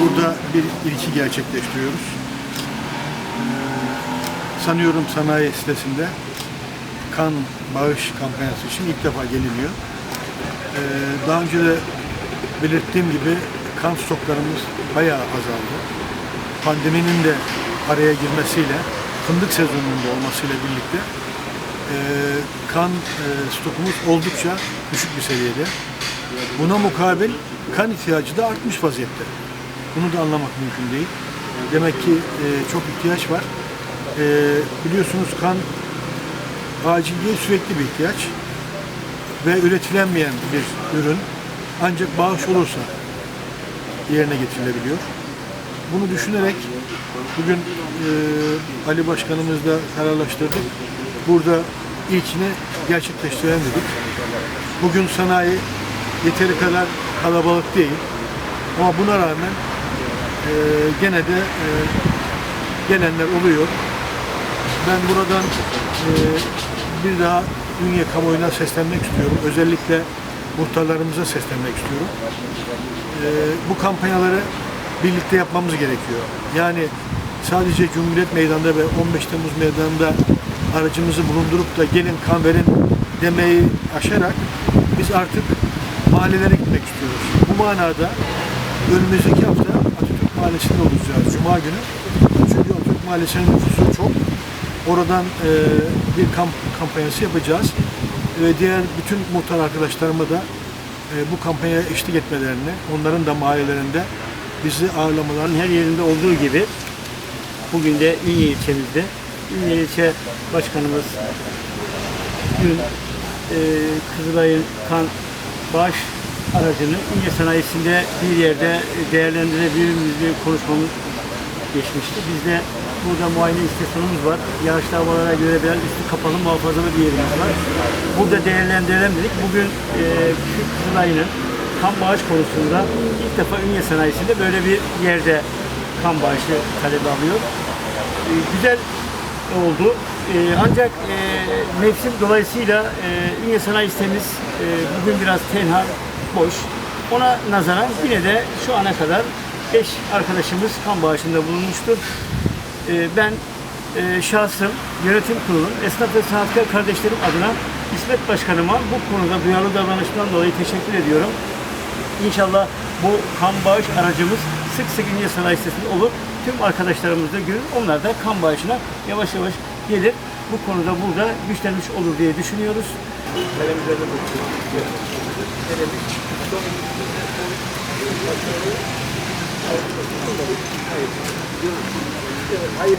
burada bir ilki gerçekleştiriyoruz. Ee, sanıyorum sanayi sitesinde kan bağış kampanyası için ilk defa geliniyor. Ee, daha önce de belirttiğim gibi kan stoklarımız bayağı azaldı. Pandeminin de araya girmesiyle, fındık sezonunda olmasıyla birlikte e, kan e, stokumuz oldukça düşük bir seviyede. Buna mukabil kan ihtiyacı da artmış vaziyette. Bunu da anlamak mümkün değil. Demek ki e, çok ihtiyaç var. E, biliyorsunuz kan acil değil sürekli bir ihtiyaç ve üretilemeyen bir ürün ancak bağış olursa yerine getirilebiliyor. Bunu düşünerek bugün e, Ali Başkanımızla kararlaştırdık. Burada ilkini gerçekleştirelim dedik. Bugün sanayi yeteri kadar kalabalık değil. Ama buna rağmen e, gene de e, gelenler oluyor. Ben buradan e, bir daha Ünye kamuoyuna seslenmek istiyorum. Özellikle muhtarlarımıza seslenmek istiyorum. E, bu kampanyaları birlikte yapmamız gerekiyor. Yani sadece Cumhuriyet Meydanı'nda ve 15 Temmuz Meydanı'nda aracımızı bulundurup da gelin kan verin demeyi aşarak biz artık mahallelere gitmek istiyoruz. Bu manada önümüzdeki hafta Atatürk Mahallesi'nde olacağız Cuma günü. Çünkü Atatürk Mahallesi'nin nüfusu çok. Oradan e, bir kamp kampanyası yapacağız. Ve diğer bütün muhtar arkadaşlarıma da e, bu kampanyaya eşlik etmelerini, onların da mahallelerinde bizi ağırlamalarını her yerinde olduğu gibi bugün de Ünye ilçemizde Ünye ilçe başkanımız dün e, Kızılay'ın kan bağış aracını Ünye sanayisinde bir yerde değerlendirebilir miyiz diye konuşmamız geçmişti. Bizde burada muayene istasyonumuz var. Yağışlı havalara göre biraz üstü kapalı muhafazalı bir yerimiz var. Burada değerlendirelim dedik. Bugün e, Kızılay'ın kan bağış konusunda ilk defa Ünye sanayisinde böyle bir yerde kan bağışı talebi alıyor. E, güzel oldu. E, ancak e, mevsim dolayısıyla e, Ünye sanayi sitemiz e, bugün biraz tenha, boş. Ona nazaran yine de şu ana kadar 5 arkadaşımız kan bağışında bulunmuştur. E, ben e, şahsım, yönetim kurulu, esnaf ve sanatkar kardeşlerim adına İsmet Başkanıma bu konuda duyarlı davranıştan dolayı teşekkür ediyorum. İnşallah bu kan bağış aracımız sık sık Ünye Sanayi Sitesi'nde olur. Tüm arkadaşlarımız da görür. Onlar da kan bağışına yavaş yavaş gelir. Bu konuda burada güçlenmiş olur diye düşünüyoruz. Hayır.